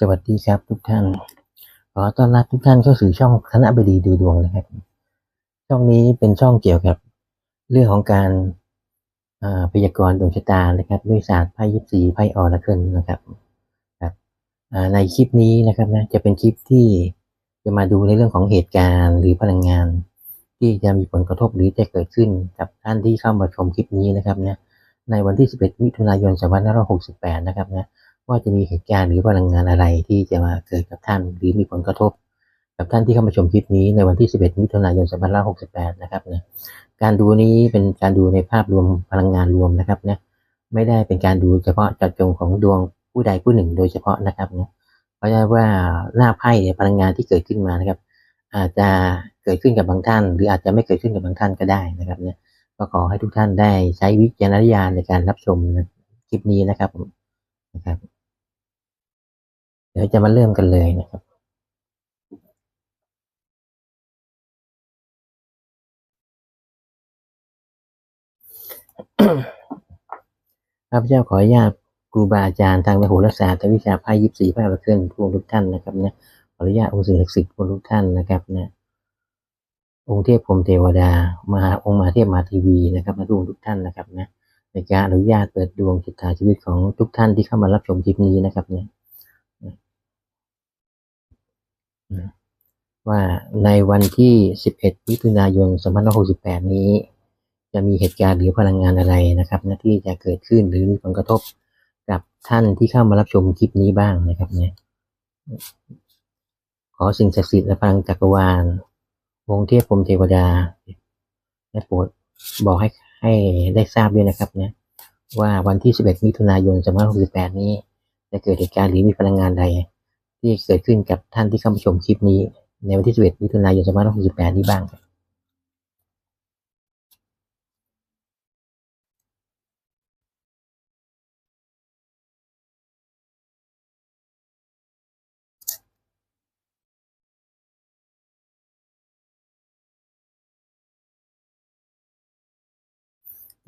สวัสดีครับทุกท่าน ขอต้อนรับทุกท่านเข้าสู่ช่องคณะบดีดูดวงนะครับ ช่องนี้เป็นช่องเกี่ยวกับเรื่องของการอ่าพยากรณ์ดวงชะตานะครับ ด้วยศาสตร์ไพ่ยิปซีไพ่ออร์เคิลนะครับครับในคลิปนี้นะครับนะจะเป็นคลิปที่จะมาดูในเรื่องของเหตุการณ์หรือพลังงาน ที่จะมีผลกระทบหรือจะเกิดขึ้นกับท่านที่เข้ามาชมคลิปนี้นะครับนะในวันที่ 11 มิถุนายน 2568 นะครับนะ ว่าจะมีเหตุการณ์หรือพลังงานอะไรที่จะมาเกิดกับท่าน หรือมีผลกระทบ กับท่านที่เข้ามาชมคลิปนี้ในวันที่ 11 มิถุนายน 2568 นะครับนะการดูนี้เป็นการดูในภาพรวมพลังงานรวมนะครับนะไม่ได้เป็นการดูเฉพาะจาะจงของดวงผู้ใดผู้หนึ่งโดยเฉพาะนะครับนะเพราะฉะนั้นว่าหน้าไพ่พลังงานที่เกิดขึ้นมานะครับ อาจจะเกิดขึ้นกับบางท่าน หรืออาจจะไม่เกิดขึ้นกับบางท่านก็ได้นะครับนี่ยก็ขอให้ทุกท่านได้ใช้วิจารณญาณในการรับชมคลิปนี้นะครับนะครับ เดี๋ยวจะมาเริ่มกันเลยนะครับข้าพเจ้าขออนุญาตครูบาอาจารย์ทางโหราศาสตร์วิชาไพ่ยิปซีไพ่ประเคลื่อนพวกทุกท่านนะครับเนี่ยขออนุญาตองค์สิ่งศักดิ์สิทธิ์พวกทุกท่านนะครับเนี่ยองค์เทพพรหมเทวดา มหาองค์มาเทพมาทีวีนะครับมาดูทุกท่านนะครับนะในการอนุญาตเปิดดวงชะตาชีวิตของทุกท่านที่เข้ามารับชมคลิปนี้นะครับเนี่ย ว่าในวันที่ 11 มิถุนายน 2568 นี้ จะมีเหตุการณ์หรือพลังงานอะไรนะครับนะที่จะเกิดขึ้นหรือมีผลกระทบกับท่านที่เข้ามารับชมคลิปนี้บ้างนะครับเนี่ยขอสิ่งศักดิ์สิทธิ์และพลังจักรวาลวงเทพพรมเทวดาได้โปรดบอกให้ให้ได้ทราบด้วยนะครับเนี่ยว่าวันที่ 11 มิถุนายน 2568 นี้ จะเกิดเหตุการณ์หรือมีพลังงานใด ที่เกิดขึ้นกับท่านที่เข้ามาชมคลิปนี้ ในวันที่ 11 มิถุนายน 2568 นี้บ้าง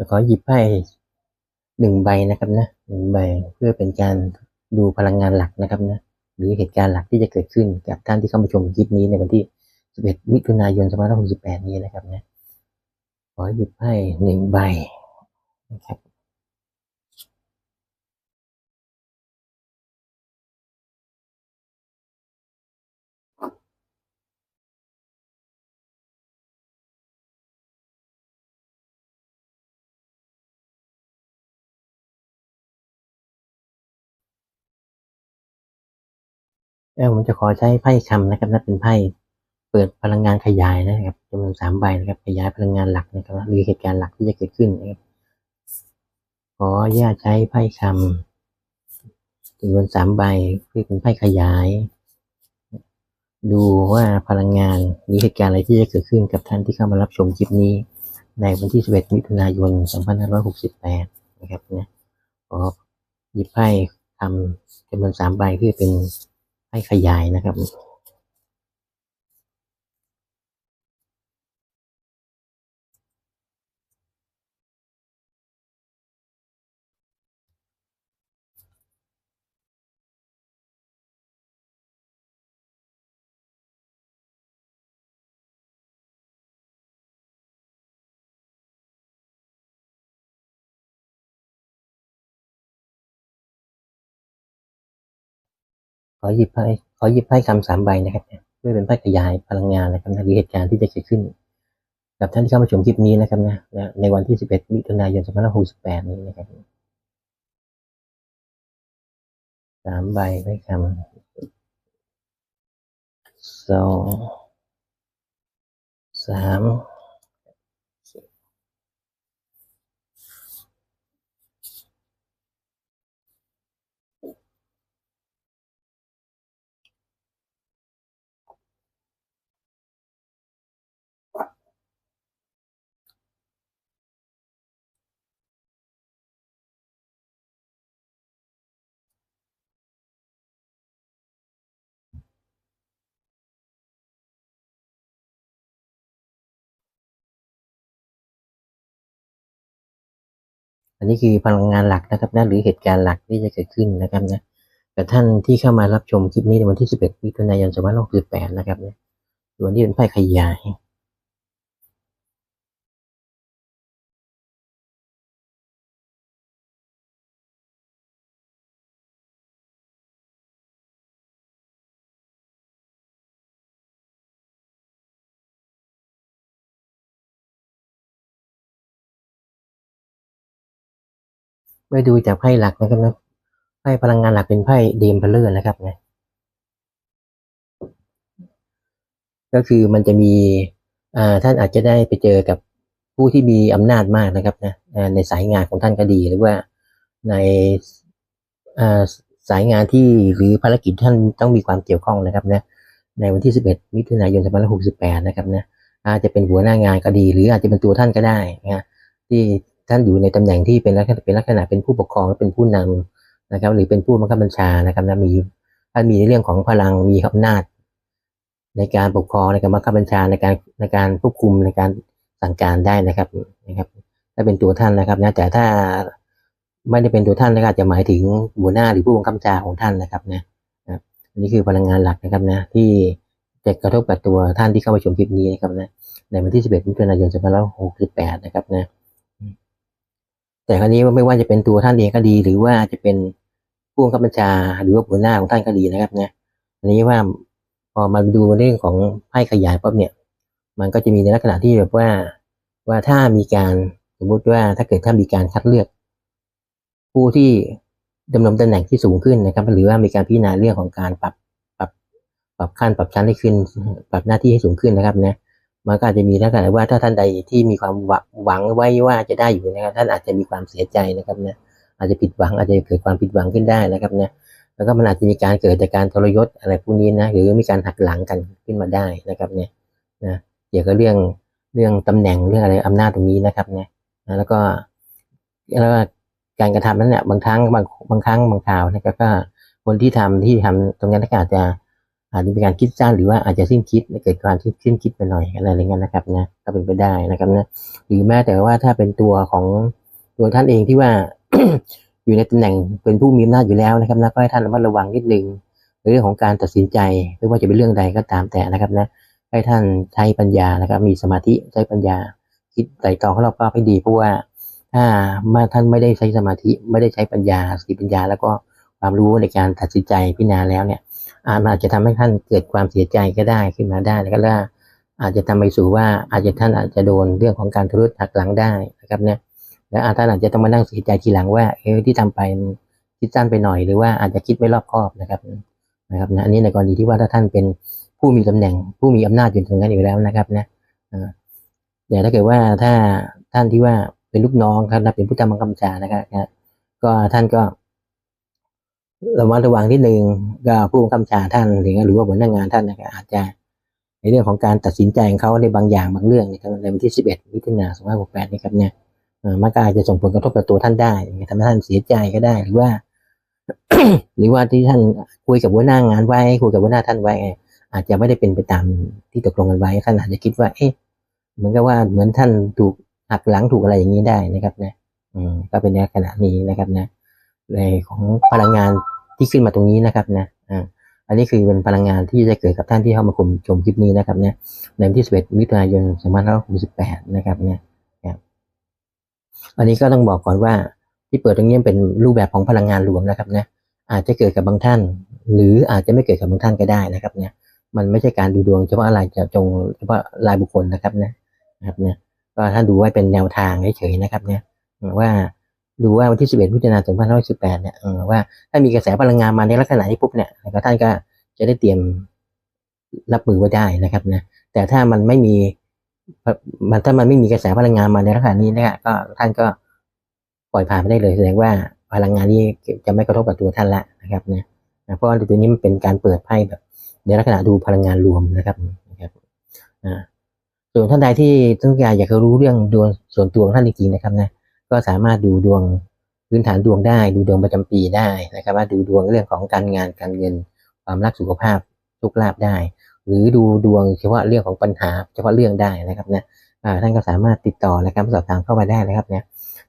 จะขอหยิบไพ่หนึ่งใบนะครับนะหนึ่งใบเพื่อเป็นการดูพลังงานหลักนะครับนะ หรือเหตุการณ์หลักที่จะเกิดขึ้นกับท่านที่เข้ามาชมคลิปนี้ในวันที่ 11 มิถุนายน 2568 นี้นะครับนะขอหยิบให้หนึ่งใบนะครับ เออผมจะขอใช้ไพ่คำนะครับนั่นเป็นไพ่เปิดพลังงานขยายนะครับจำนวนสามใบนะครับขยายพลังงานหลักนะครับหรือเหตุการณ์หลักที่จะเกิดขึ้นนะครับขออนุญาตใช้ไพ่คำจำนวนสามใบเพื่อเป็นไพ่ขยาย ดูว่าพลังงานหรือเหตุการณ์อะไรที่จะเกิดขึ้นกับท่านที่เข้ามารับชมคลิปนี้ ในวันที่ 11 มิถุนายน 2568 นะครับนะขอหยิบไพ่คำจำนวนสามใบเพื่อเป็น ให้ขยายนะครับ ขอหยิบไพ่ขอหยิบไพ่คำสามใบนะครับเพื่อเป็นไพ่ขยายพลังงานนะครับนะหรือเหตุการณ์ที่จะเกิดขึ้น กับท่านที่เข้ามาชมคลิปนี้นะครับนะนะในวันที่ 11 มิถุนายน 2568 นี้นะครับสามใบไพ่คำสองสาม อันนี้คือพลังงานหลักนะครับนะหรือเหตุการณ์หลักที่จะเกิดขึ้นนะครับนะกับท่านที่เข้ามารับชมคลิปนี้ในวันที่ 11มิถุนายน2568นะครับเนี่ยส่วนนี้เป็นไพ่ขยาย ไปดูจากไพ่หลักนะครับนะไพ่พลังงานหลักเป็นไพ่เดมเพลเลอร์นะครับนะก็คือมันจะมีท่านอาจจะได้ไปเจอกับผู้ที่มีอำนาจมากนะครับนะในสายงานของท่านก็ดีหรือว่าในสายงานที่หรือภารกิจท่านต้องมีความเกี่ยวข้องนะครับนะในวันที่ 11 มิถุนายน2568 นะครับนะอาจจะเป็นหัวหน้างานก็ดี หรืออาจจะเป็นตัวท่านก็ได้นะที่ ท่านอยู่ในตำแหน่งที่เป็นลักษณะเป็นลักษณะเป็นผู้ปกครองและเป็นผู้นำนะครับ หรือเป็นผู้บังคับบัญชานะครับนะมีท่านมีในเรื่องของพลังมีอำนาจ ในการปกครองในการบังคับบัญชาในการในการควบคุมในการสั่งการได้นะครับนะครับ ถ้าเป็นตัวท่านนะครับนะแต่ถ้าไม่ได้เป็นตัวท่านนะครับจะหมายถึงหัวหน้าหรือผู้บังคับบัญชาของท่านนะครับนะนะอันนี้คือพลังงานหลักนะครับนะ ที่จะกระทบกับตัวท่านที่เข้ามาชมคลิปนี้นะครับนะในวันที่ 11มิถุนายน2568 นะครับนะ แต่ครั้นี้ไม่ว่าจะเป็นตัวท่านเองก็ดี หรือว่าจะเป็นผู้บังคับบัญชา หรือว่าหัวหน้าของท่านก็ดีนะครับเนี่ยอันนี้ว่าพอมาดูเรื่องของไพ่ขยายปั๊บเนี่ย มันก็จะมีในลักษณะที่แบบว่าว่าถ้ามีการสมมติว่าถ้าเกิดถ้ามีการคัดเลือก ผู้ที่ดำรงตำแหน่งที่สูงขึ้นนะครับ หรือว่ามีการพิจารณาเรื่องของการปรับปรับปรับขั้นปรับชั้นให้ขึ้น ปรับหน้าที่ให้สูงขึ้นนะครับนะ มันก็อาจจะมีลักษณะว่าถ้าท่านใดที่มีความหวังหวังไว้ว่าจะได้อยู่นะครับ ท่านอาจจะมีความเสียใจนะครับนี่ยอาจจะผิดหวังอาจจะเกิดความผิดหวังขึ้นได้นะครับนี่ยแล้วก็มันอาจจะมีการเกิดจากการทรยศอะไรพวกนี้นะหรือมีการหักหลังกันขึ้นมาได้นะครับเนี่ยนะเกี่ยวกับเรื่องเรื่องตำแหน่งเรื่องอะไรอำนาจตรงนี้นะครับเนี่ยนะแล้วก็แล้วก็การกระทำนั้นเนี่ยบางครั้งบางบางครั้งบางคราวนะครับก็คนที่ทำที่ทำตรงนั้นก็อาจจะ อาจจะมีการคิดสั้นหรือว่าอาจจะสิ้นคิดเกิดการสิ้นคิดไปหน่อยอะไรอย่างเงี้ยนะครับนะก็เป็นไปได้นะครับนะหรือแม้แต่ว่าถ้าเป็นตัวของตัวท่านเองที่ว่าอยู่ในตำแหน่งเป็นผู้มีอำนาจอยู่แล้วนะครับนะก็ให้ท่านระมัดระวังนิดนึงในเรื่องของการตัดสินใจไม่ว่าจะเป็นเรื่องใดก็ตามแต่นะครับนะให้ท่านใช้ปัญญานะครับมีสมาธิใช้ปัญญาคิดไตร่ตรองให้รอบคอบให้ดีเพราะว่าถ้ามาท่านไม่ได้ใช้สมาธิไม่ได้ใช้ปัญญาสติปัญญา แล้วก็ความรู้ในการตัดสินใจพิจารณาแล้วเนี่ย อาจจะทำให้ท่านเกิดความเสียใจก็ได้ขึ้นมาได้แล้วก็อาจจะทำไปสู่ว่าอาจจะท่านอาจจะโดนเรื่องของการทุจหักหลังได้นะครับเนี่ยและอาจท่านอาจจะต้องมานั่งเสียใจทีหลังว่าเออที่ทำไปคิดสั้นไปหน่อยหรือว่าอาจจะคิดไม่รอบคอบนะครับนะครับนะอันนี้ในกรณีที่ว่าถ้าท่านเป็นผู้มีตำแหน่ง ผู้มีอำนาจอยู่ตรงนั้นอยู่แล้วนะครับนะแต่ถ้าเกิดว่าถ้าท่านที่ว่าเป็นลูกน้องครับเป็นผู้ทำบังคับบัญชานะครับก็ท่านก็ ระมัดระวังที่หนึ่งก็ผู้บังคับบัญชาท่านหรือหรือว่าหัวหน้างานท่านอาจจะในเรื่องของการตัดสินใจของเขาในบางอย่างบางเรื่องในวันที่ 11มิถุนายน2568นี่ครับเนี่ยมันก็อาจจะส่งผลกระทบกับตัวท่านได้ทำให้ท่านเสียใจก็ได้ หรือว่า หรือว่าที่ท่านคุยกับหัวหน้างานไว้คุยกับหัวหน้าท่านไว้ อาจจะไม่ได้เป็นไปตามที่ตกลงกันไว้ท่านอาจจะคิดว่าเอ๊ะเหมือนกับว่าเหมือนท่านถูกหักหลังถูกอะไรอย่างนี้ได้นะครับนะอืมก็เป็นในขณะนี้นะครับนะ ในของพลังงานที่ขึ้นมาตรงนี้นะครับนะอ่าอันนี้คือเป็นพลังงานที่จะเกิดกับท่านที่เข้ามาชมชมคลิปนี้นะครับเนี่ยในวันที่ 11 มิถุนายน 2568 นะครับเนี่ยอันนี้ก็ต้องบอกก่อนว่าที่เปิดตรงนี้เป็นรูปแบบของพลังงานรวมนะครับเนะอาจจะเกิดกับบางท่าน หรืออาจจะไม่เกิดกับบางท่านก็ได้นะครับเนี่ยมันไม่ใช่การดูดวงเฉพาะอะไรจะจงเฉพาะรายบุคคลนะครับนะนะครับเนี่ยก็ท่านดูไว้เป็นแนวทางเฉยๆนะครับเนี่ยว่า ดูว่าวันที่ 11มิถุนายน2518เนี่ยว่าถ้ามีกระแสพลังงานมาในลักษณะนี้ปุ๊บเนี่ยก็ท่านก็จะได้เตรียมรับมือไว้ได้นะครับนะแต่ถ้ามันไม่มีมันถ้ามันไม่มีกระแสพลังงานมาในลักษณะนี้นะครับก็ท่านก็ปล่อยผ่านไปได้เลยแสดงว่าพลังงานนี้จะไม่กระทบกับตัวท่านละนะครับนะเพราะว่าตัวนี้มันเป็นการเปิดไพ่แบบในลักษณะดูพลังงานรวมนะครับนะครับส่วนท่านใดที่ต้องการอยากจะรู้เรื่องดวงส่วนตัวของท่านจริงๆนะครับนะ ก็สามารถดูดวงพื้นฐานดวงได้ ดูดวงประจำปีได้นะครับ ว่าดูดวงเรื่องของการงานการเงินความรักสุขภาพโชคลาภได้ หรือดูดวงเฉพาะเรื่องของปัญหาเฉพาะเรื่องได้นะครับนะท่านก็สามารถติดต่อนะครับสอบถามเข้ามาได้นะครับเนี่ย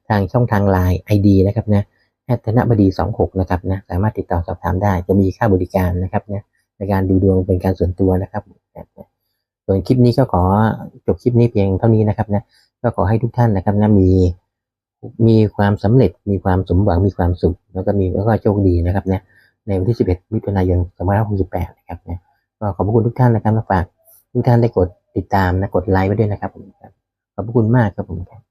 ทางช่องทางไลน์ ID นะครับนะแอดธนบดีสองหกนะครับนะสามารถติดต่อสอบถามได้จะมีค่าบริการนะครับนะในการดูดวงเป็นการส่วนตัวนะครับส่วนคลิปนี้ก็ขอจบคลิปนี้เพียงเท่านี้นะครับนะก็ขอให้ทุกท่านนะครับนะมี มีความสำเร็จมีความสมหวังมีความสุข แล้วก็มีแล้วก็โชคดีนะครับเนี่ยในวันที่ 11 มิถุนายน 2568 นะครับนะก็ขอบพระคุณทุกท่านนะครับมาฝากทุกท่านได้กดติดตามนะกดไลค์ไว้ด้วยนะครับผมครับขอบพระคุณมากครับผมครับ